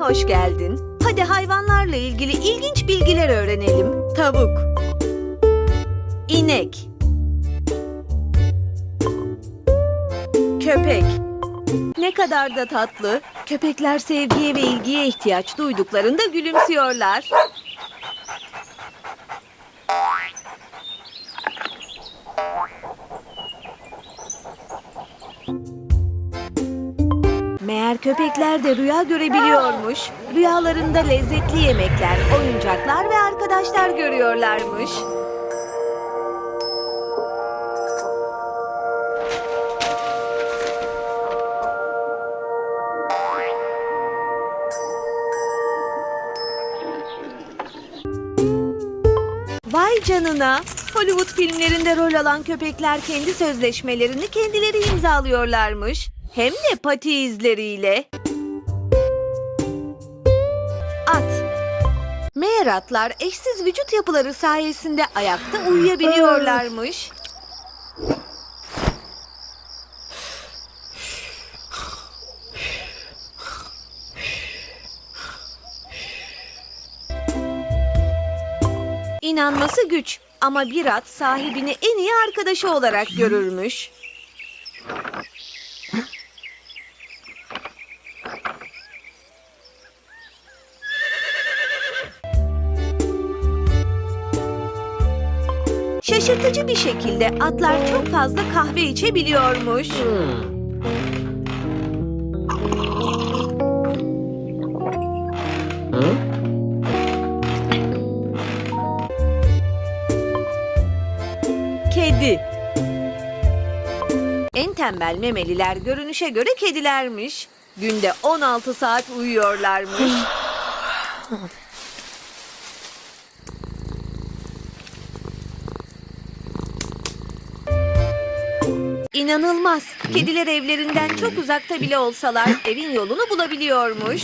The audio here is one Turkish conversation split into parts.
hoş geldin. Hadi hayvanlarla ilgili ilginç bilgiler öğrenelim. Tavuk. İnek. Köpek. Ne kadar da tatlı. Köpekler sevgiye ve ilgiye ihtiyaç duyduklarında gülümsüyorlar. Meğer köpekler de rüya görebiliyormuş. Rüyalarında lezzetli yemekler, oyuncaklar ve arkadaşlar görüyorlarmış. Vay canına! Hollywood filmlerinde rol alan köpekler kendi sözleşmelerini kendileri imzalıyorlarmış. Hem de pati izleriyle. At. Meğer atlar eşsiz vücut yapıları sayesinde ayakta uyuyabiliyorlarmış. İnanması güç ama bir at sahibini en iyi arkadaşı olarak görürmüş. Şaşırtıcı bir şekilde atlar çok fazla kahve içebiliyormuş. Kedi. En tembel memeliler görünüşe göre kedilermiş. Günde 16 saat uyuyorlarmış. İnanılmaz. Kediler evlerinden çok uzakta bile olsalar evin yolunu bulabiliyormuş.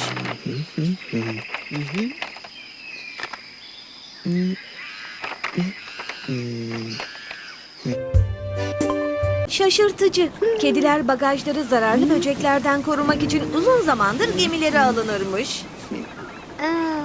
Şaşırtıcı. Kediler bagajları zararlı böceklerden korumak için uzun zamandır gemilere alınırmış. Aa.